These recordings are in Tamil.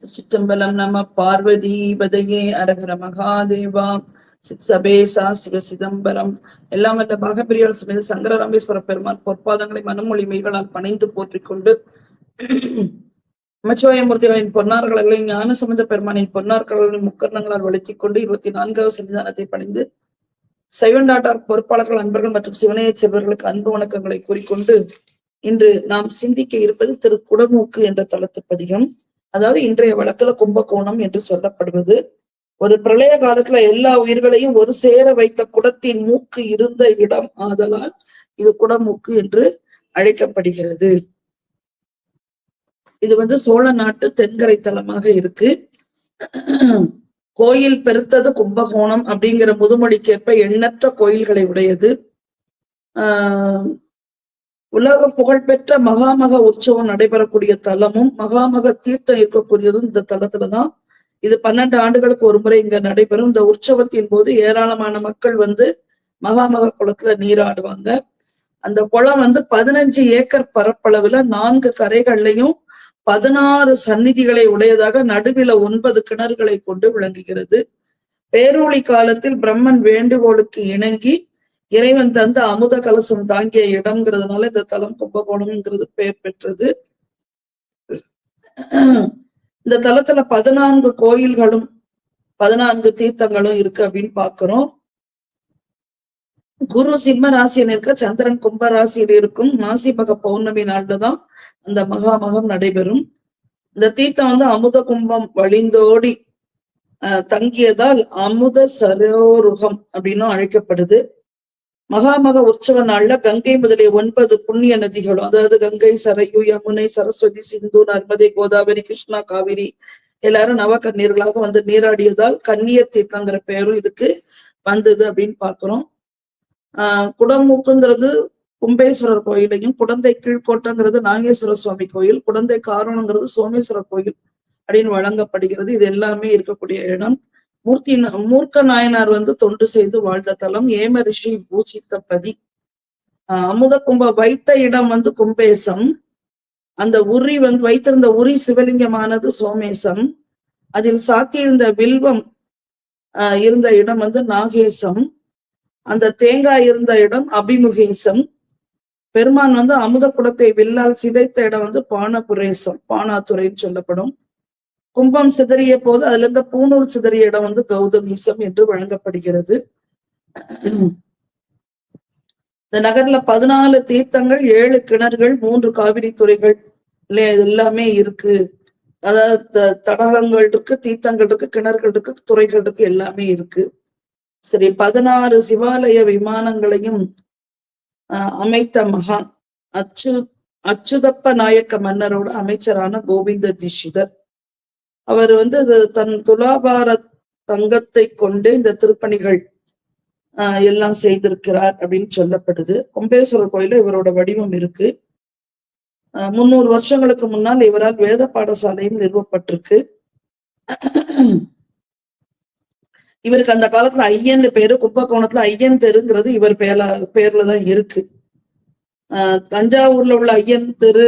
திருச்சிற்றம்பலம் நம பார்வதி பதையே அரகர மகாதேவா. சபேசா சிவ சிதம்பரம். எல்லாம் வல்ல பாகப்பிரியால் சமேத சங்கர ராமேஸ்வர பெருமான் பொற்பாதங்களை மனமொழி மெய்களால் பணிந்து போற்றிக்கொண்டு நமச்சிவாயமூர்த்திகளின் பொன்னார்களையும் ஞான சம்பந்த பெருமானின் பொன்னார்களையும் முக்கர்ணங்களால் வளர்த்திக் கொண்டு இருபத்தி நான்காவது சன்னிதானத்தை பணிந்து சைவண்டாட்டார் பொறுப்பாளர்கள் அன்பர்கள் மற்றும் சிவனைய செல்வர்களுக்கு அன்பு வணக்கங்களை கூறிக்கொண்டு இன்று நாம் சிந்திக்க இருப்பது திரு குடமூக்கு என்ற தளத்து பதிகம் அதாவது இன்றைய வழக்குல கும்பகோணம் என்று சொல்லப்படுவது ஒரு பிரளய காலத்துல எல்லா உயிர்களையும் ஒரு சேர வைத்த குடத்தின் மூக்கு இருந்த இடம் ஆதலால் இது குடமூக்கு என்று அழைக்கப்படுகிறது. இது வந்து சோழ நாட்டு தென்கரை தலமாக இருக்கு. கோயில் பெருத்தது கும்பகோணம் அப்படிங்கிற முதுமொழிக்கேற்ப எண்ணற்ற கோயில்களை உடையது. ஆஹ் உலக புகழ்பெற்ற மகாமக உற்சவம் நடைபெறக்கூடிய தலமும் மகாமக தீர்த்தம் இருக்கக்கூடியதும் இந்த தலத்துலதான். இது பன்னெண்டு ஆண்டுகளுக்கு ஒரு முறை இங்க நடைபெறும். இந்த உற்சவத்தின் போது ஏராளமான மக்கள் வந்து மகாமக குளத்துல நீராடுவாங்க. அந்த குளம் வந்து பதினஞ்சு ஏக்கர் பரப்பளவுல நான்கு கரைகள்லையும் பதினாறு சந்நிதிகளை உடையதாக நடுவில ஒன்பது கிணறுகளை கொண்டு விளங்குகிறது. பேரொளி காலத்தில் பிரம்மன் வேண்டுகோளுக்கு இணங்கி இறைவன் தந்த அமுத கலசம் தாங்கிய இடம்ங்கிறதுனால இந்த தலம் கும்பகோணம்ங்கிறது பெயர் பெற்றது. இந்த தலத்துல பதினான்கு கோயில்களும் பதினான்கு தீர்த்தங்களும் இருக்கு அப்படின்னு பாக்குறோம். குரு சிம்ம ராசியில் இருக்க சந்திரன் கும்ப ராசியில் இருக்கும். மாசிமக பௌர்ணமி நாள்ல தான் அந்த மகாமகம் நடைபெறும். இந்த தீர்த்தம் வந்து அமுத கும்பம் வழிந்தோடி அஹ் தங்கியதால் அமுத சரோருகம் அப்படின்னும் அழைக்கப்படுது. மகாமக உற்சவ நாள்ல கங்கை முதலிய ஒன்பது புண்ணிய நதிகளும் அதாவது கங்கை சரையு யமுனை சரஸ்வதி சிந்து நர்மதை கோதாவரி கிருஷ்ணா காவிரி எல்லாரும் நவகண்ணீர்களாக வந்து நீராடியதால் கன்னியர் தீர்த்தங்கிற பெயரும் இதுக்கு வந்தது அப்படின்னு பாக்குறோம் ஆஹ் குடமூக்குங்கிறது கும்பேஸ்வரர் கோயிலையும் குடந்தை கீழ்கோட்டங்கிறது நாகேஸ்வர சுவாமி கோயில் குடந்தை காரணங்கிறது சோமேஸ்வரர் கோயில் அப்படின்னு வழங்கப்படுகிறது. இது எல்லாமே இருக்கக்கூடிய இடம். மூர்த்தி மூர்க்க நாயனார் வந்து தொண்டு செய்து வாழ்ந்த தலம் ஏம ரிஷி பூசித்த பதி. அமுத கும்ப வைத்த இடம் வந்து கும்பேசம். அந்த உரி வந்து வைத்திருந்த உரி சிவலிங்கமானது சோமேசம். அதில் சாத்தியிருந்த வில்வம் இருந்த இடம் வந்து நாகேசம். அந்த தேங்காய் இருந்த இடம் அபிமுகேசம். பெருமான் வந்து அமுத குடத்தை வில்லால் சிதைத்த இடம் வந்து பானபுரேசம் பானாத்துறைன்னு சொல்லப்படும். கும்பம் சிதறிய போது அதுல இருந்த பூணூல் சிதறிய இடம் வந்து கௌதமீசம் என்று வழங்கப்படுகிறது. இந்த நகர்ல பதினாலு தீர்த்தங்கள் ஏழு கிணறுகள் மூன்று காவிரி துறைகள் இல்லையா இது எல்லாமே இருக்கு. அதாவது தடகங்கள் இருக்கு தீர்த்தங்கள் இருக்கு கிணறுகள் இருக்கு துறைகள் இருக்கு எல்லாமே இருக்கு. சரி பதினாறு சிவாலய விமானங்களையும் அமைத்த மகான் அச்சு அச்சுதப்ப நாயக்க மன்னரோட அமைச்சரான கோவிந்த திஷிதர் அவர் வந்து தன் துலாபார தங்கத்தை கொண்டு இந்த திருப்பணிகள் எல்லாம் செய்திருக்கிறார் அப்படின்னு சொல்லப்படுது. கும்பேஸ்வரர் கோயில இவரோட வடிவம் இருக்கு. முன்னூறு வருஷங்களுக்கு முன்னால் இவரால் வேத பாடசாலையும் நிறுவப்பட்டிருக்கு. இவருக்கு அந்த காலத்துல ஐயன் பேரு கும்பகோணத்துல ஐயன் தெருங்கிறது இவர் பேர்ல பேர்லதான் இருக்கு. ஆஹ் தஞ்சாவூர்ல உள்ள ஐயன் தெரு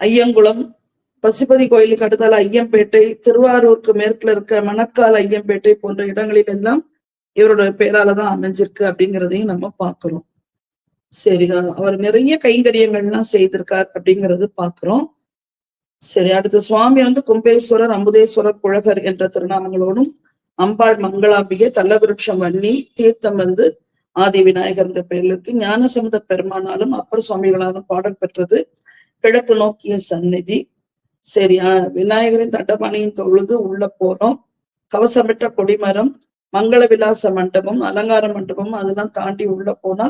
ஐயங்குளம் பசுபதி கோயிலுக்கு அடுத்தால ஐயம்பேட்டை திருவாரூருக்கு மேற்குல இருக்க மணக்கால் ஐயம்பேட்டை போன்ற இடங்களில் எல்லாம் இவரோட பேராலதான் அமைஞ்சிருக்கு அப்படிங்கிறதையும் நம்ம பாக்குறோம் சரி அவர் நிறைய கைங்கரியங்கள்லாம் செய்திருக்கார் அப்படிங்கிறது பாக்குறோம் சரி அடுத்து சுவாமி வந்து கும்பேஸ்வரர் அம்புதேஸ்வரர் குழகர் என்ற திருநாமங்களோடும் அம்பாள் மங்களாம்பிகை தல்லவிருட்சம் வன்னி தீர்த்தம் வந்து ஆதி விநாயகர் பெயர்ல இருக்கு. ஞானசமுத பெருமானாலும் அப்பர் சுவாமிகளாலும் பாடல் பெற்றது. கிழக்கு நோக்கிய சந்நிதி. சரியா விநாயகரின் தண்டபாணியின் தொழுது உள்ள போறோம். கவசமிட்ட கொடிமரம் மங்கள விலாச மண்டபம் அலங்கார மண்டபம் அதெல்லாம் தாண்டி உள்ள போனா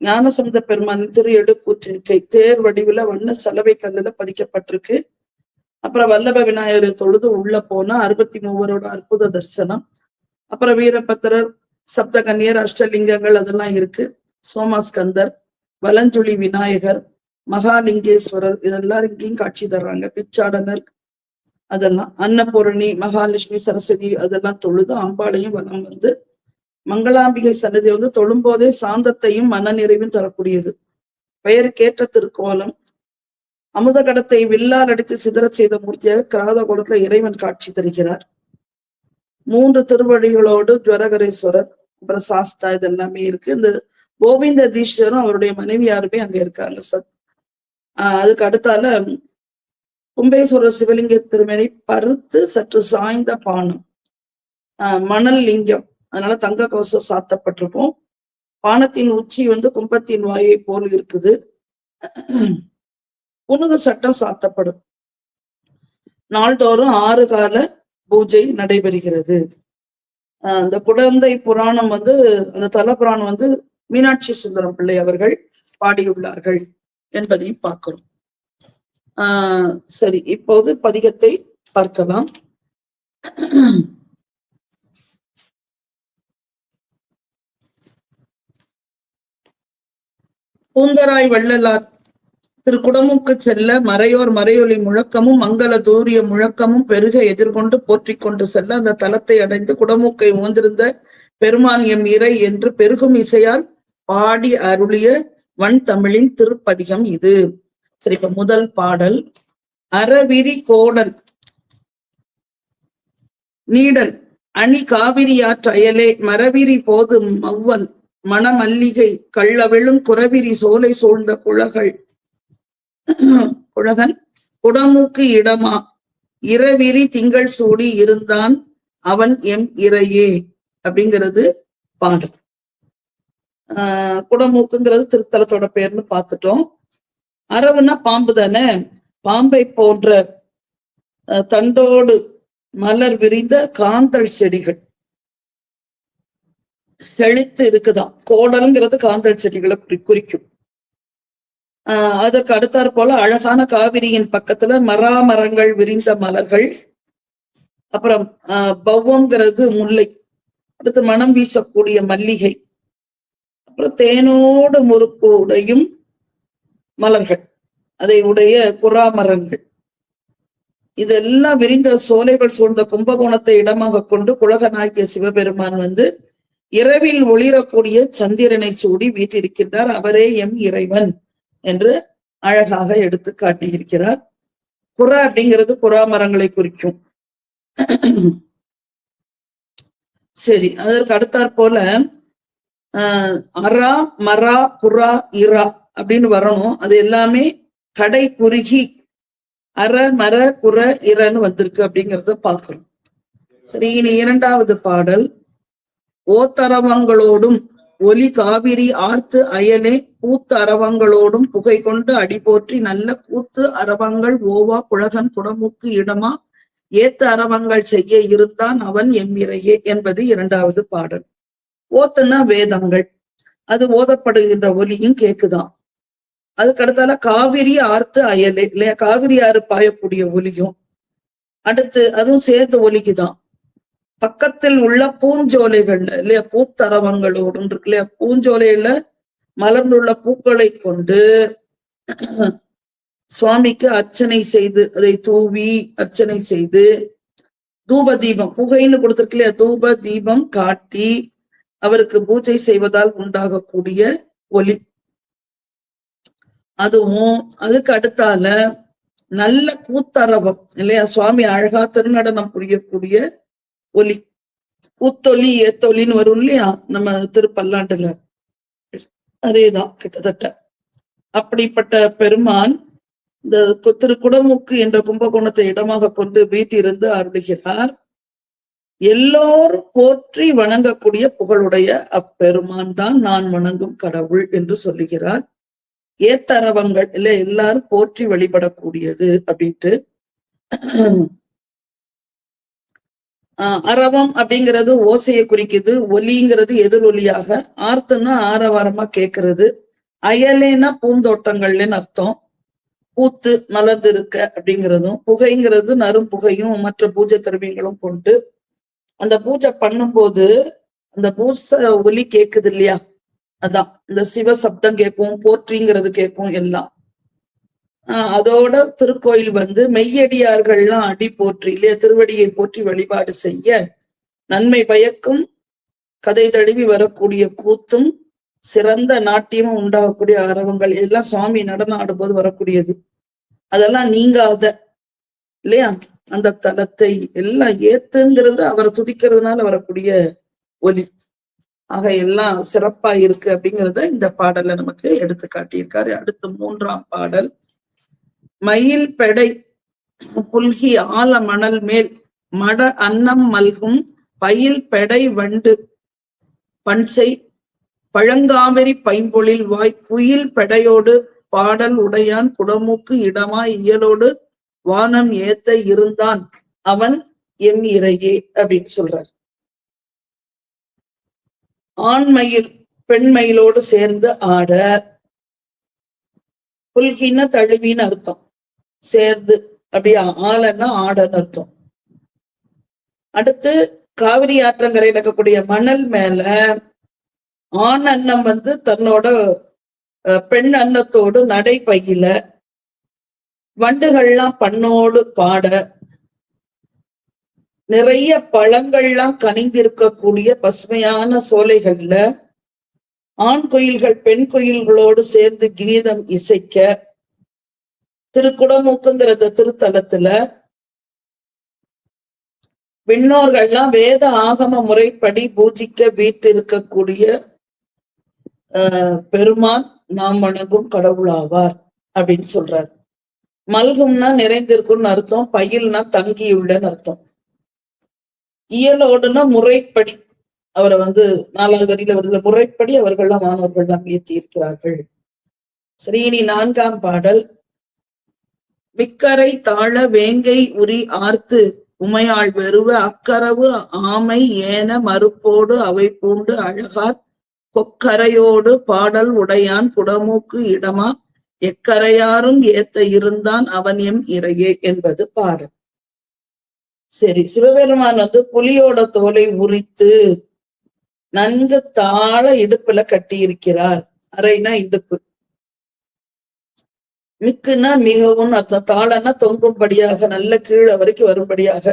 ஞானசமுத பெருமான் திரு எடுக்கூற்றிருக்கை தேர் வடிவுல வண்ண சலவை கல்லுல பதிக்கப்பட்டிருக்கு. அப்புறம் வல்லப விநாயகர் தொழுது உள்ள போனா அறுபத்தி மூவரோட அற்புத தரிசனம். அப்புறம் வீரபத்திரர் சப்த கன்னியர் அஷ்டலிங்கங்கள் அதெல்லாம் இருக்கு. சோமாஸ்கந்தர் வலஞ்சுழி விநாயகர் மகாலிங்கேஸ்வரர் இதெல்லாம் இங்கேயும் காட்சி தர்றாங்க. பிச்சாடனர் அதெல்லாம் அன்னபூரணி மகாலட்சுமி சரஸ்வதி அதெல்லாம் தொழுது அம்பாளையும் வலம் வந்து மங்களாம்பிகை சன்னதி வந்து தொழும்போதே சாந்தத்தையும் மன நிறைவும் தரக்கூடியது. பெயருக்கேற்ற திருக்கோலம். அமுத கடத்தை வில்லால் அடித்து சிதறச் செய்த மூர்த்தியாக கிராதகோடத்துல இறைவன் காட்சி தருகிறார். மூன்று திருவடிகளோடு ஜுவரகரேஸ்வரர் அப்புறம் சாஸ்தா இது எல்லாமே இருக்கு. இந்த கோவிந்த தீஸ்வரரும் அவருடைய மனைவியாருமே அங்க இருக்காங்க. சத் அதுக்கு அடுத்தால கும்பேஸ்வரர் சிவலிங்க திருமணி பருத்து சற்று சாய்ந்த பானம். மணல் லிங்கம். அதனால தங்க கவசம் சாத்தப்பட்டிருக்கும் பானத்தின் உச்சி வந்து கும்பத்தின் வாயை போல் இருக்குது. புனுகு சட்டம் சாத்தப்படும். நாள்தோறும் ஆறு கால பூஜை நடைபெறுகிறது. அந்த குழந்தை புராணம் வந்து அந்த தல புராணம் வந்து மீனாட்சி சுந்தரம் பிள்ளை அவர்கள் பாடியுள்ளார்கள். என்பதையும் பார்க்கிறோம். ஆஹ் சரி இப்போது பதிகத்தை பார்க்கலாம். பூந்தராய் வள்ளலார் திரு குடமுக்கு செல்ல மறையோர் மறையொலி முழக்கமும் மங்கள தூரிய முழக்கமும் பெருக எதிர்கொண்டு போற்றிக் கொண்டு செல்ல அந்த தலத்தை அடைந்து குடமூக்கை உந்திருந்த பெருமான் எம் இறை என்று பெருகும் இசையால் பாடி அருளிய வன் தமிழின் திருப்பதிகம் இது. சரி இப்ப முதல் பாடல். அறவிரி கோடல். நீடல். அணி காவிரியாற்று அயலே மரவிரி போது மவ்வல். மணமல்லிகை. கள்ளவிழும் குறவிரி சோலை சூழ்ந்த குழகள். குழகன். குடமூக்கு இடமா. இரவிரி திங்கள் சூடி இருந்தான். அவன் எம் இறையே. அப்படிங்கிறது பாடல். குடமூக்குங்கிறது திருத்தலத்தோட பேர்னு பார்த்துட்டோம். அரவுன்னா பாம்பு தானே? பாம்பை போன்ற தண்டோடு மலர் விரிந்த காந்தல் செடிகள். செழித்து இருக்குதான். கோடல்ங்கிறது காந்தல் செடிகளை குறி குறிக்கும். ஆஹ் அதற்கு அடுத்தாற் போல அழகான காவிரியின் பக்கத்துல மராமரங்கள் விரிந்த மலர்கள். அப்புறம் ஆஹ் பவ்வம்ங்கிறது முல்லை. அடுத்து மனம் வீசக்கூடிய மல்லிகை. அப்புறம் தேனோடு முறுக்கு உடையும் மலர்கள். அதை உடைய குரா மரங்கள் இதெல்லாம் விரிந்த சோலைகள் சூழ்ந்த கும்பகோணத்தை இடமாக கொண்டு குலகனாகிய சிவபெருமான் வந்து இரவில் ஒளிரக்கூடிய சந்திரனை சூடி வீட்டிருக்கின்றார் அவரே எம் இறைவன் என்று அழகாக எடுத்து காட்டியிருக்கிறார். புறா அப்படிங்கிறது புறா மரங்களை குறிக்கும். சரி அதற்கு அடுத்தாற் போல அரா மரா புறா இரா அப்படின்னு வரணும். அது எல்லாமே கடை குறுகி அற மர புற இரன்னு வந்திருக்கு அப்படிங்கிறத பார்க்கிறோம். சரி இனி இரண்டாவது பாடல். ஓத்தரவங்களோடும் ஒலி காவிரி ஆர்த்து அயலே கூத்து அரவங்களோடும் புகை கொண்டு அடி போற்றி நல்ல கூத்து அரவங்கள் ஓவா புழகன் குடமுக்கு இடமா ஏத்து அரவங்கள் செய்ய இருந்தான் அவன் எம்மிரையே என்பது இரண்டாவது பாடல். ஓத்துன்னா வேதங்கள். அது ஓதப்படுகின்ற ஒலியும் கேக்குதான். அதுக்கு அடுத்தால காவிரி ஆர்த்து அயலே இல்லையா? காவிரி ஆறு பாயக்கூடிய ஒலியும். அடுத்து அதுவும் சேர்ந்து ஒலிக்குதான். பக்கத்தில் உள்ள பூஞ்சோலைகள்ல இல்லையா? பூத்தரவங்களோடும் இருக்கு இல்லையா? பூஞ்சோலையில மலர்ந்துள்ள பூக்களை கொண்டு சுவாமிக்கு அர்ச்சனை செய்து அதை தூவி அர்ச்சனை செய்து தூப தீபம் புகைன்னு கொடுத்துருக்கு இல்லையா? தூப தீபம் காட்டி அவருக்கு பூஜை செய்வதால் உண்டாகக்கூடிய ஒலி அதுவும் அதுக்கு அடுத்தால நல்ல கூத்தரவம் இல்லையா? சுவாமி அழகா திருநடனம் புரியக்கூடிய ஒலி கூத்தொலி ஏத்தொலின்னு வரும் இல்லையா? நம்ம திருப்பல்லாண்டுல. அதேதான் கிட்டத்தட்ட. அப்படிப்பட்ட பெருமான் இந்த திரு குடமுக்கு என்ற கும்பகோணத்தை இடமாக கொண்டு வீட்டிருந்து அருளுகிறார். எல்லோரும் போற்றி வணங்கக்கூடிய புகழுடைய அப்பெருமான் தான் நான் வணங்கும் கடவுள் என்று சொல்லுகிறார். ஏத்தரவங்கள் இல்ல எல்லாரும் போற்றி வழிபடக்கூடியது அப்படின்ட்டு. ஆஹ் அரவம் அப்படிங்கிறது ஓசையை குறிக்குது ஒலிங்கிறது எதிரொலியாக. ஆர்த்துன்னா ஆரவாரமா கேட்கறது அயலேனா பூந்தோட்டங்கள்லன்னு அர்த்தம். பூத்து மலர்ந்து இருக்க அப்படிங்கிறதும் புகைங்கிறது நரும் புகையும் மற்ற பூஜை திரவியங்களும் கொண்டு அந்த பூஜை பண்ணும்போது அந்த பூசை ஒலி கேக்குது இல்லையா? அதான் இந்த சிவ சப்தம் கேட்கும் போற்றிங்கிறது கேட்கும் எல்லாம். அதோட திருக்கோயில் வந்து மெய்யடியார்கள்லாம் அடி போற்றி இல்லையா திருவடியை போற்றி வழிபாடு செய்ய நன்மை பயக்கும் கதை தழுவி வரக்கூடிய கூத்தும் சிறந்த நாட்டியமும் உண்டாகக்கூடிய அரவங்கள் எல்லாம் சுவாமி நடனம் ஆடும்போது வரக்கூடியது. அதெல்லாம் நீங்காத இல்லையா? அந்த தலத்தை எல்லாம் ஏத்துங்கிறது அவரை துதிக்கிறதுனால வரக்கூடிய ஒலி. ஆக எல்லாம் சிறப்பா இருக்கு அப்படிங்கிறத இந்த பாடல்ல நமக்கு எடுத்து காட்டியிருக்காரு. அடுத்து மூன்றாம் பாடல். மயில் பெடை புல்கி ஆல மணல் மேல் மட அன்னம் மல்கும் பயில் பெடை வண்டு பன்சை பழங்காவிரி பைம்பொழில் வாய் குயில் பெடையோடு பாடல் உடையான் குடமூக்கு இடமா இயலோடு வானம் ஏத்த இருந்தான் அவன் எம் இறையே அப்படின்னு சொல்றார். ஆண்மயில் பெண்மயிலோடு சேர்ந்து ஆட புல்கின தழுவின்னு அர்த்தம். சேர்ந்து அப்படியே ஆலன்னா ஆடன்னு அர்த்தம். அடுத்து காவிரி ஆற்றங்கரையில் இருக்கக்கூடிய மணல் மேல ஆண் அன்னம் வந்து தன்னோட பெண் அன்னத்தோடு நடை பையில வண்டுகள்லாம் பண்ணோடு பாட நிறைய பழங்கள்லாம் கனிந்திருக்கக்கூடிய பசுமையான சோலைகள்ல ஆண் குயில்கள் பெண் குயில்களோடு சேர்ந்து கீதம் இசைக்க திருக்குடமூக்குங்கிற திருத்தலத்துல விண்ணோர்கள்லாம் வேத ஆகம முறைப்படி பூஜிக்க வீட்டிருக்கக்கூடிய ஆஹ் பெருமான் நாம் வணங்கும் கடவுளாவார் அப்படின்னு சொல்றார். மல்கும்னா நிறைந்திருக்கும்னு அர்த்தம் பயில்னா தங்கியுள்ளன்னு அர்த்தம். இயலோடுனா முறைப்படி. அவரை வந்து நாலாவது வரியில வருதுல முறைப்படி அவர்கள்லாம் மாணவர்கள்லாம் ஏற்றி இருக்கிறார்கள் சரி இனி நான்காம் பாடல். மிக்கரை தாழ வேங்கை உரி ஆர்த்து. உமையாள் வெறுவ அக்கரவு ஆமை ஏன மறுப்போடு அவை பூண்டு அழகார். கொக்கரையோடு பாடல் உடையான் குடமூக்கு இடமா. எக்கரையாரும் ஏத்த இருந்தான் அவன் எம் இறையே என்பது பாடல் சரி சிவபெருமான் வந்து புலியோட தோலை உரித்து நன்கு தாழ இடுப்புல கட்டி இருக்கிறார் அரைனா இடுப்பு. மிக்குன்னா மிகவும் அர்த்தம் தாளன்னா தொங்கும்படியாக நல்ல கீழே வரைக்கும் வரும்படியாக.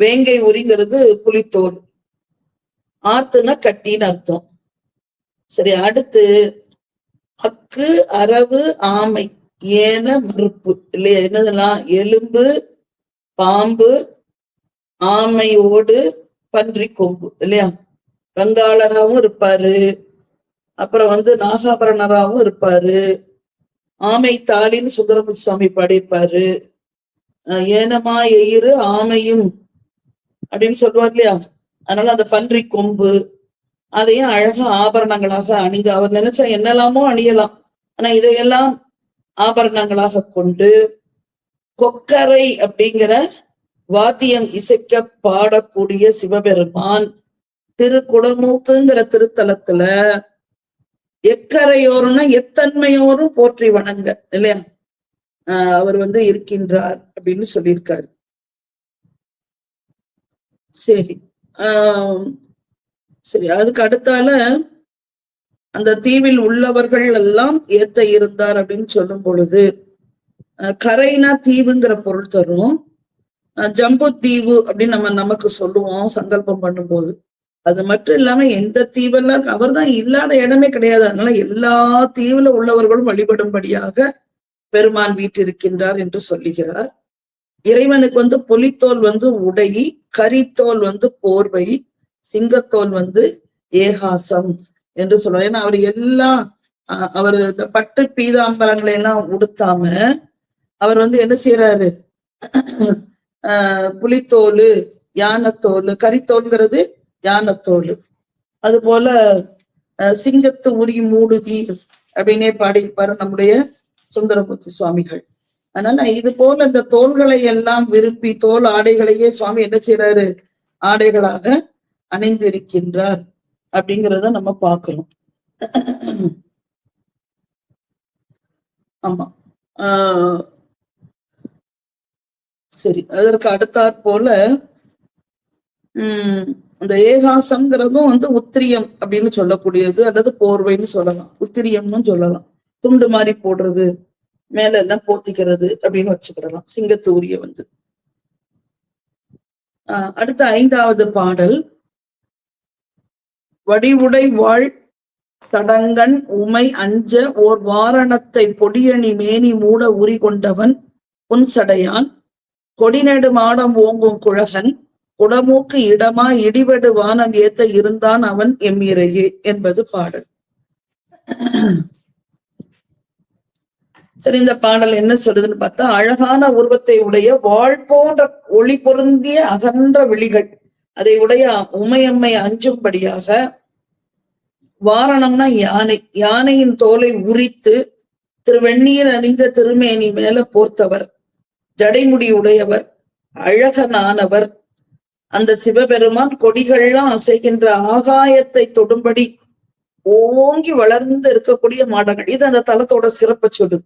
வேங்கை உரிங்கிறது புலித்தோல். ஆர்த்துனா கட்டின்னு அர்த்தம். சரி அடுத்து அக்கு அரவு ஆமை ஏன மறுப்பு. இல்லையா? என்னதெல்லாம்? எலும்பு பாம்பு ஆமையோடு பன்றி கொம்பு. இல்லையா? கங்காளராகவும் இருப்பாரு. அப்புறம் வந்து நாகாபரணராகவும் இருப்பாரு. ஆமை தாலின்னு சுந்தரமுத்து சுவாமி பாடியிருப்பாரு. ஏனமா எயிறு ஆமையும் அப்படின்னு சொல்லுவார் இல்லையா? அதனால அந்த பன்றி கொம்பு அதையும் அழகா ஆபரணங்களாக அணிங்க அவர் நினைச்சா என்னெல்லாமோ அணியலாம். ஆனா இதையெல்லாம் ஆபரணங்களாக கொண்டு கொக்கரை அப்படிங்கிற வாத்தியம் இசைக்க பாடக்கூடிய சிவபெருமான் திருக்குடமூக்குங்கிற திருத்தலத்துல எக்கரையோரும்னா எத்தன்மையோரும் போற்றி வணங்க இல்லையா? ஆஹ் அவர் வந்து இருக்கின்றார் அப்படின்னு சொல்லியிருக்காரு. சரி ஆஹ் சரி அதுக்கு அடுத்தால அந்த தீவில் உள்ளவர்கள் எல்லாம் ஏத்த இருந்தார் அப்படின்னு சொல்லும் பொழுது கரைனா தீவுங்கிற பொருள் தரும். ஜம்பு தீவு அப்படின்னு நம்ம நமக்கு சொல்லுவோம் சங்கல்பம் பண்ணும்போது. அது மட்டும் இல்லாம எந்த தீவெல்லாம் அவர்தான் இல்லாத இடமே கிடையாது. அதனால எல்லா தீவுல உள்ளவர்களும் வழிபடும்படியாக பெருமான் வீட்டிருக்கின்றார் என்று சொல்லுகிறார். இறைவனுக்கு வந்து புலித்தோல் வந்து உடை கரித்தோல் வந்து போர்வை சிங்கத்தோல் வந்து ஏகாசம் என்று சொல்லுவார் ஏன்னா அவர் எல்லாம் அவர் இந்த பட்டு பீதாம்பரங்களை எல்லாம் உடுத்தாம அவர் வந்து என்ன செய்யறாரு ஆஹ் புலித்தோல் யானத்தோல் கரித்தோல்ங்கிறது யானத்தோல். அது போல அஹ், சிங்கத்து உரி மூடுதி அப்படின்னே பாடியிருப்பாரு நம்முடைய சுந்தரமூர்த்தி சுவாமிகள். அதனால இது போல இந்த தோள்களை எல்லாம் விரும்பி தோல் ஆடைகளையே சுவாமி என்ன செய்யறாரு ஆடைகளாக அணிந்திருக்கின்றார் அப்படிங்கிறத நம்ம பார்க்கிறோம். ஆமா. ஆஹ் சரி அதற்கு அடுத்தாற் போல உம் அந்த ஏகாசம்ங்கிறதும் வந்து உத்திரியம் அப்படின்னு சொல்லக்கூடியது அல்லது போர்வைன்னு சொல்லலாம். உத்திரியம்னு சொல்லலாம். துண்டு மாதிரி போடுறது மேல எல்லாம் போத்திக்கிறது அப்படின்னு வச்சுக்கிடலாம். சிங்கத்தூரிய வந்து. ஆஹ் அடுத்த ஐந்தாவது பாடல் வடிவுடை வாழ் தடங்கன் உமை அஞ்ச ஓர் வாரணத்தை பொடியணி மேனி மூட உரி கொண்டவன் புன்சடையான் கொடிநெடு மாடம் ஓங்கும் குழகன் உடமூக்கு இடமா இடிவெடு வானம் ஏத்த இருந்தான் அவன் எம்மிரையே என்பது பாடல். சரி இந்த பாடல் என்ன சொல்லுதுன்னு பார்த்தா அழகான உருவத்தை உடைய வாழ் போன்ற ஒளி பொருந்திய அகன்ற விழிகள் அதை உடைய உமையம்மை அஞ்சும்படியாக வாரணம்னா யானை யானையின் தோலை உரித்து திருவெண்ணியில் அணிந்த திருமேனி மேல போர்த்தவர் ஜடைமுடி உடையவர் அழகனானவர். அந்த சிவபெருமான் கொடிகள்லாம் அசைகின்ற ஆகாயத்தை தொடும்படி ஓங்கி வளர்ந்து இருக்கக்கூடிய மாடங்கள். இது அந்த தலத்தோட சிறப்பை சொல்லுது.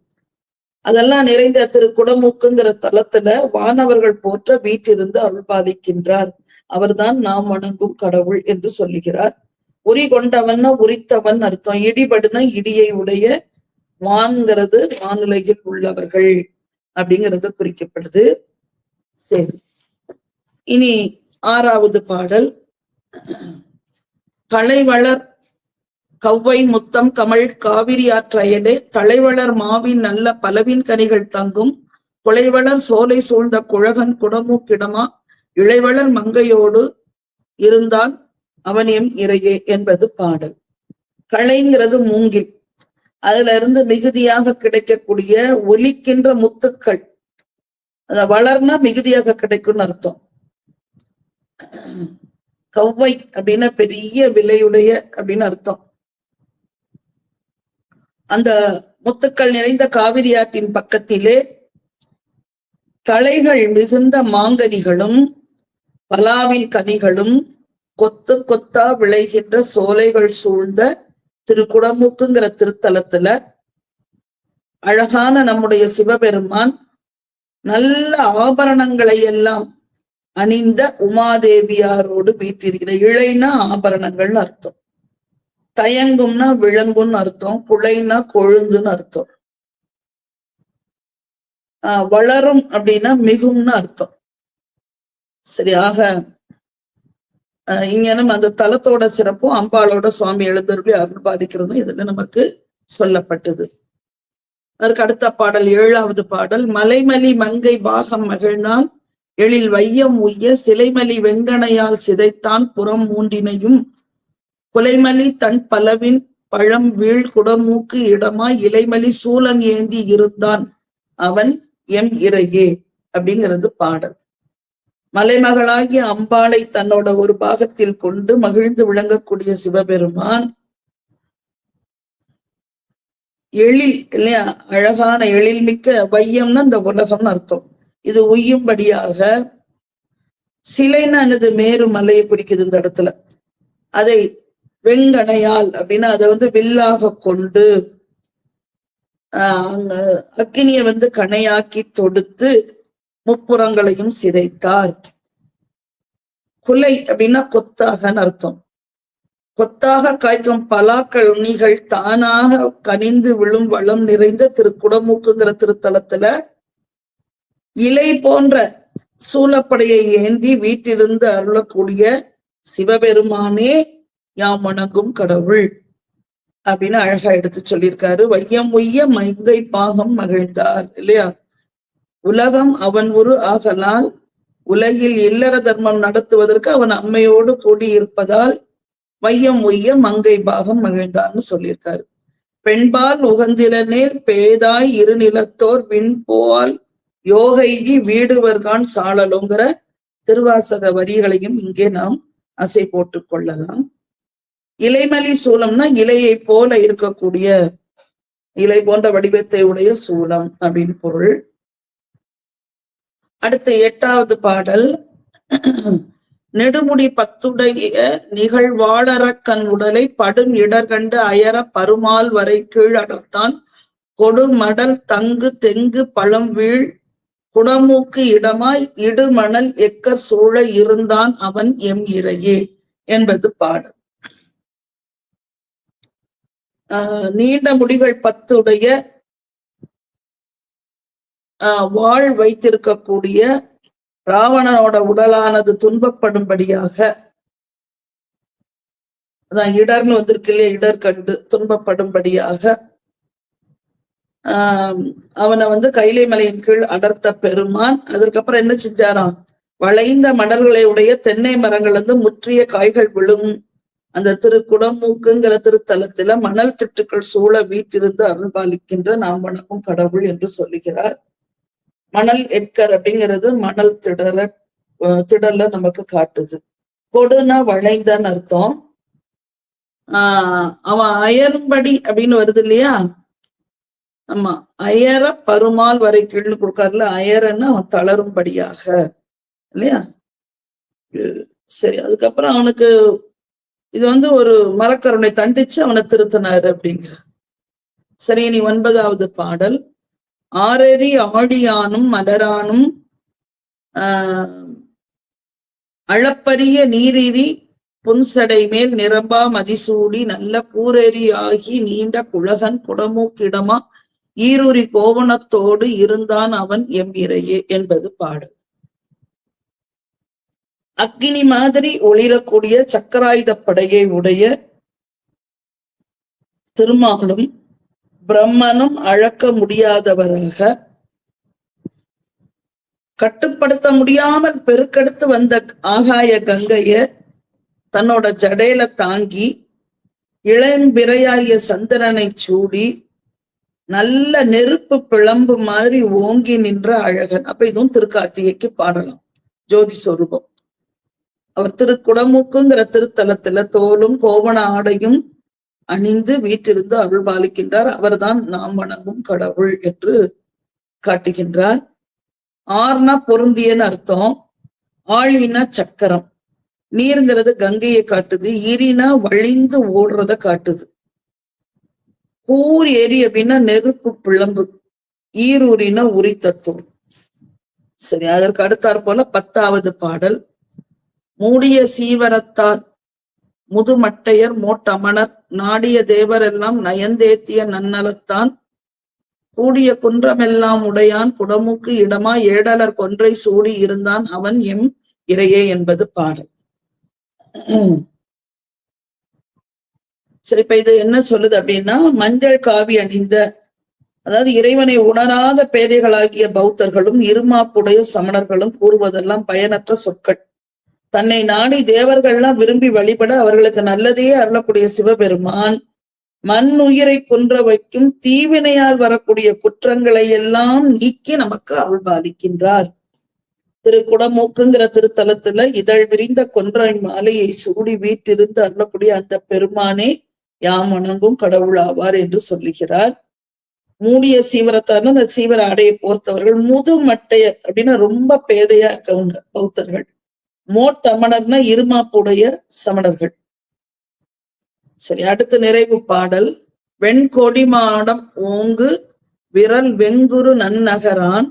அதெல்லாம் நிறைந்த திரு குடமூக்குங்கிற தலத்துல வானவர்கள் போற்ற வீட்டிலிருந்து அருள்பாலிக்கின்றார். அவர்தான் நாம் வணங்கும் கடவுள் என்று சொல்லுகிறார். உரி கொண்டவன்னா உரித்தவன் அர்த்தம். இடிபடுனா இடியை உடைய வான்கிறது வானுலகில் உள்ளவர்கள் அப்படிங்கிறது குறிக்கப்படுது. சரி. இனி ஆறாவது பாடல். களைவளர் கவ்வை முத்தம் கமல் காவிரி ஆற்றயலே தலைவளர் மாவின் நல்ல பலவின் கனிகள் தங்கும். குலைவளர் சோலை சூழ்ந்த குழகன் குடமூக்கிடமா? இளைவளர் மங்கையோடு இருந்தான் அவனியம் இறையே என்பது பாடல். களைங்கிறது மூங்கில். அதுல இருந்து மிகுதியாக கிடைக்கக்கூடிய ஒலிக்கின்ற முத்துக்கள். அத வளர்னா மிகுதியாக கிடைக்கும்னு அர்த்தம். கவ்வை அப்படின்னா பெரிய விலையுடைய அப்படின்னு அர்த்தம். அந்த முத்துக்கள் நிறைந்த காவிரி ஆற்றின் பக்கத்திலே தலைகள் மிகுந்த மாங்கனிகளும் பலாவின் கனிகளும் கொத்து கொத்தா விளைகின்ற சோலைகள் சூழ்ந்த திருக்குடமுக்குங்கிற திருத்தலத்துல அழகான நம்முடைய சிவபெருமான் நல்ல ஆபரணங்களை எல்லாம் அணிந்த உமாதேவியாரோடு வீட்டிருக்கிற இழைனா ஆபரணங்கள்னு அர்த்தம். தயங்கும்னா விளங்கும்னு அர்த்தம் குழைனா கொழுந்துன்னு அர்த்தம். ஆஹ் வளரும் அப்படின்னா மிகும்னு அர்த்தம். சரி ஆக இங்கனும் அந்த தலத்தோட சிறப்பும் அம்பாளோட சுவாமி எழுந்தருளி அருள் பாதிக்கிறதும் இதுல நமக்கு சொல்லப்பட்டது. அதற்கு அடுத்த பாடல் ஏழாவது பாடல் மலைமலி மங்கை பாகம் மகிழ்ந்தான் எழில் வையம் உய்ய சிலைமலி வெங்கனையால் சிதைத்தான் புறம் மூன்றினையும் குலைமலி தன் பலவின் பழம் வீழ் குடமூக்கு இடமா இலைமலி சூலன் ஏந்தி இருந்தான் அவன் எம் இறையே அப்படிங்கிறது பாடல். மலைமகளாகிய அம்பாளை தன்னோட ஒரு பாகத்தில் கொண்டு மகிழ்ந்து விளங்கக்கூடிய சிவபெருமான். எழில் இல்லையா? அழகான எழில் மிக்க வையம்னா இந்த உலகம்னு அர்த்தம். இது உய்யும்படியாக சிலைன்னு எனது மேரு மலையை குறிக்குது இந்த இடத்துல. அதை வெங்கணையால் அப்படின்னா அதை வந்து வில்லாக கொண்டு ஆஹ் அங்க அக்கினிய வந்து கணையாக்கி தொடுத்து முப்புறங்களையும் சிதைத்தார். குலை அப்படின்னா கொத்தாகன்னு அர்த்தம். கொத்தாக காய்க்கும் பலாக்கள் தானாக கனிந்து விழும் வளம் நிறைந்த திரு குடமூக்குங்கிற திருத்தலத்துல இலை போன்ற சூலப்படையை ஏந்தி வீட்டிலிருந்து அருளக்கூடிய சிவபெருமானே யாம் வணங்கும் கடவுள் அப்படின்னு அழகா எடுத்து சொல்லியிருக்காரு. வையம் உய்ய மங்கை பாகம் மகிழ்ந்தார் இல்லையா? உலகம் அவன் ஒரு ஆகலால் உலகில் இல்லற தர்மம் நடத்துவதற்கு அவன் அம்மையோடு கூடியிருப்பதால் வையம் உய்ய மங்கை பாகம் மகிழ்ந்தான்னு சொல்லியிருக்காரு. பெண்பால் உகந்திலனேல் பேதாய் இருநிலத்தோர் விண்போல் யோகைகி வீடுவர்கான் சாழலுங்கிற திருவாசக வரிகளையும் இங்கே நாம் அசை போட்டுக் கொள்ளலாம். இலைமலி சூலம்னா இலையை போல இருக்கக்கூடிய இலை போன்ற வடிவத்தை உடைய சூலம் அப்படின்னு பொருள். அடுத்து எட்டாவது பாடல். நெடுமுடி பத்துடைய நிகழ்வாளரக்கன் உடலை படும் இடர்கண்டு அயர பருமால் வரை கீழ் அடர்த்தான். கொடுமடல் தங்கு தெங்கு பழம் வீழ் குடமூக்கு இடமாய் இடுமணல் எக்கர் சூழ இருந்தான் அவன் எம் இறையே என்பது பாடல். ஆஹ் நீண்ட முடிகள் பத்துடைய வாழ் வைத்திருக்கக்கூடிய ராவணனோட உடலானது துன்பப்படும்படியாக அதான் இடர்னு வந்திருக்கு இல்லையா இடர் கண்டு துன்பப்படும்படியாக ஆஹ் அவனை வந்து கைலை மலையின் கீழ் அடர்த்த பெருமான் அதற்கப்புறம் என்ன செஞ்சாராம்? வளைந்த மணல்களை உடைய தென்னை மரங்கள் வந்து முற்றிய காய்கள் விழும். அந்த திரு குடமூக்குங்கிற திருத்தலத்துல மணல் திட்டுக்கள் சூழ வீட்டிருந்து அருள்பாலிக்கின்ற நாம் வணக்கும் கடவுள் என்று சொல்லுகிறார். மணல் எட்கர் அப்படிங்கிறது மணல் திடல திடல நமக்கு காட்டுது. கொடுனா வளைந்தான்னு அர்த்தம். ஆஹ் அவன் அயரும்படி அப்படின்னு வருது இல்லையா? ஆமா அயர பருமால் வரை கீழ்னு கொடுக்காருல அயரன்னு அவன் தளரும்படியாக இல்லையா? சரி அதுக்கப்புறம் அவனுக்கு இது வந்து ஒரு மரக்கருணை தண்டிச்சு அவனை திருத்தினாரு அப்படிங்கிற. சரி இனி ஒன்பதாவது பாடல். ஆரறி ஆழியானும் மலரானும் ஆஹ் அளப்பரிய நீரிரி புன்சடை மேல் நிரம்பா மதிசூடி நல்ல கூரெறி ஆகி நீண்ட குழகன் குடமூக்கிடமா ஈரூரி கோவணத்தோடு இருந்தான் அவன் எம் என்பது பாடல். அக்னி மாதிரி ஒளிரக்கூடிய சக்கராயுத படையை உடைய திருமாலும் பிரம்மனும் அழக்க முடியாதவராக கட்டுப்படுத்த முடியாமல் பெருக்கெடுத்து வந்த ஆகாய கங்கைய தன்னோட ஜடையில தாங்கி இளம்பிறையாகிய சந்திரனை சூடி நல்ல நெருப்பு பிளம்பு மாதிரி ஓங்கி நின்ற அழகன். அப்ப இதுவும் திருக்கார்த்திகைக்கு பாடலாம். ஜோதி சொரூபம். அவர் திருக்குடமுக்குங்கிற திருத்தலத்துல தோலும் கோவண ஆடையும் அணிந்து வீட்டிலிருந்து அருள் பாலிக்கின்றார். அவர்தான் நாம் வணங்கும் கடவுள் என்று காட்டுகின்றார். ஆர்னா பொருந்தியன்னு அர்த்தம் ஆழினா சக்கரம். நீருங்கிறது கங்கையை காட்டுது இரினா வழிந்து ஓடுறத காட்டுது. கூர் ஏரி அப்படின்னா நெருப்பு பிளம்பு ஈரூரினா உரி தத்துவம் சரி அதற்கு அடுத்தாற் போல பத்தாவது பாடல். மூடிய சீவரத்தான் முதுமட்டையர் மோட்டமணர் நாடிய தேவரெல்லாம் நயந்தேத்திய நன்னலத்தான். கூடிய குன்றமெல்லாம் உடையான் குடமுக்கு இடமா ஏடலர் கொன்றை சூடி இருந்தான் அவன் எம் இறையே என்பது பாடல். சரி இப்ப இது என்ன சொல்லுது அப்படின்னா மஞ்சள் காவி அணிந்த அதாவது இறைவனை உணராத பேதைகளாகிய பௌத்தர்களும் இருமாப்புடைய சமணர்களும் கூறுவதெல்லாம் பயனற்ற சொற்கள். தன்னை நாடி தேவர்கள்லாம் விரும்பி வழிபட அவர்களுக்கு நல்லதையே அருளக்கூடிய சிவபெருமான். மண் உயிரை கொன்ற வைக்கும் தீவினையால் வரக்கூடிய குற்றங்களை எல்லாம் நீக்கி நமக்கு அருள்பாலிக்கின்றார் திரு குடமூக்குங்கிற திருத்தலத்துல இதழ் விரிந்த கொன்றை மாலையை சூடி வீட்டிருந்து அருளக்கூடிய அந்த பெருமானே யாம் வணங்கும் கடவுள் ஆவார் என்று சொல்லுகிறார். மூடிய சீவரத்தார்னு அந்த சீவர ஆடையை போர்த்தவர்கள் முது மட்டையர் அப்படின்னா ரொம்ப பேதையா இருக்கவங்க பௌத்தர்கள். மோட்டமணர்னா இருமாப்புடைய சமணர்கள். சரி அடுத்த நிறைவு பாடல். வெண்கொடி மாடம் ஓங்கு விரல் வெங்குரு நன்னகரான்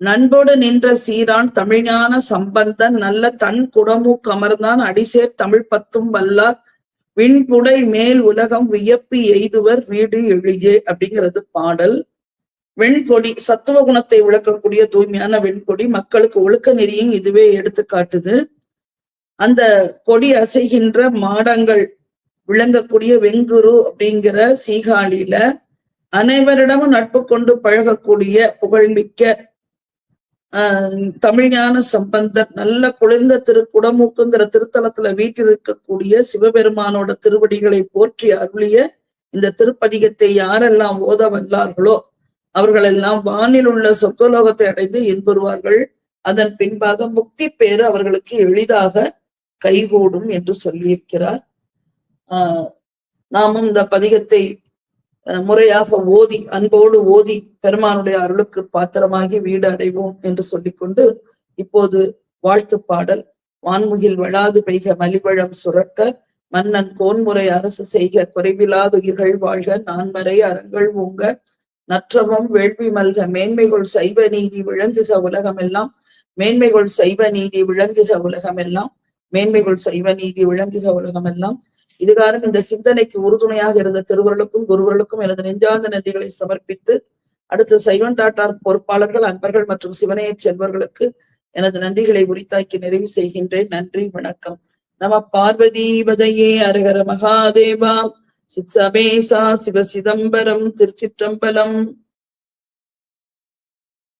நண்போடு நின்ற சீரான் தமிழ்ஞான சம்பந்தன் நல்ல தன் குடமு கமர்ந்தான் அடிசேர் தமிழ் பத்தும் வல்லார் விண்புடை மேல் உலகம் வியப்பு எய்துவர் வீடு எளியே அப்படிங்கிறது பாடல். வெண்கொடி சத்துவ குணத்தை விளக்கக்கூடிய தூய்மையான வெண்கொடி மக்களுக்கு ஒழுக்க நெறியும் இதுவே எடுத்து காட்டுது. அந்த கொடி அசைகின்ற மாடங்கள் விளங்கக்கூடிய வெங்குரு அப்படிங்கிற சீகாழியில அனைவரிடமும் நட்பு கொண்டு பழகக்கூடிய புகழ்மிக்க ஆஹ் தமிழ்ஞான சம்பந்தர் நல்ல குளிர்ந்த திரு குடமூக்குங்கிற திருத்தலத்துல வீட்டிருக்கக்கூடிய சிவபெருமானோட திருவடிகளை போற்றி அருளிய இந்த திருப்பதிகத்தை யாரெல்லாம் ஓத வல்லார்களோ அவர்கள் எல்லாம் வானில் உள்ள சொர்க்கலோகத்தை அடைந்து இன்புறுவார்கள். அதன் பின்பாக முக்தி பேறு அவர்களுக்கு எளிதாக கைகூடும் என்று சொல்லியிருக்கிறார். ஆஹ் நாமும் இந்த பதிகத்தை முறையாக ஓதி அன்போடு ஓதி பெருமானுடைய அருளுக்கு பாத்திரமாகி வீடு அடைவோம் என்று சொல்லிக்கொண்டு இப்போது வாழ்த்து பாடல். வான்முகில் வளாது பெய்க மலிவழம் சுரக்க மன்னன் கோன்முறை அரசு செய்க குறைவிலாத உயிர்கள் வாழ்க நான்மறை அறங்கள் ஓங்க நற்றவம் வேள்வி மல்க மேன்மைகள் சைவ நீதி விளங்குக உலகம் எல்லாம் மேன்மைகள் சைவ நீதி விளங்குக உலகம் எல்லாம் மேன்மைகள் சைவ நீதி விளங்குக உலகம் எல்லாம் இதுகாரம் இந்த சிந்தனைக்கு உறுதுணையாக இருந்த திருவருளுக்கும் குருவருளுக்கும் எனது நெஞ்சார்ந்த நன்றிகளை சமர்ப்பித்து அடுத்த சைவன் டாட்டார் பொறுப்பாளர்கள் அன்பர்கள் மற்றும் சிவனையச் செல்வர்களுக்கு எனது நன்றிகளை உரித்தாக்கி நிறைவு செய்கின்றேன். நன்றி வணக்கம். நம பார்வதீபதையே அரகர மகாதேவா. சித்சமேசா சிவ சிதம்பரம் திருச்சிற்றம்பலம்.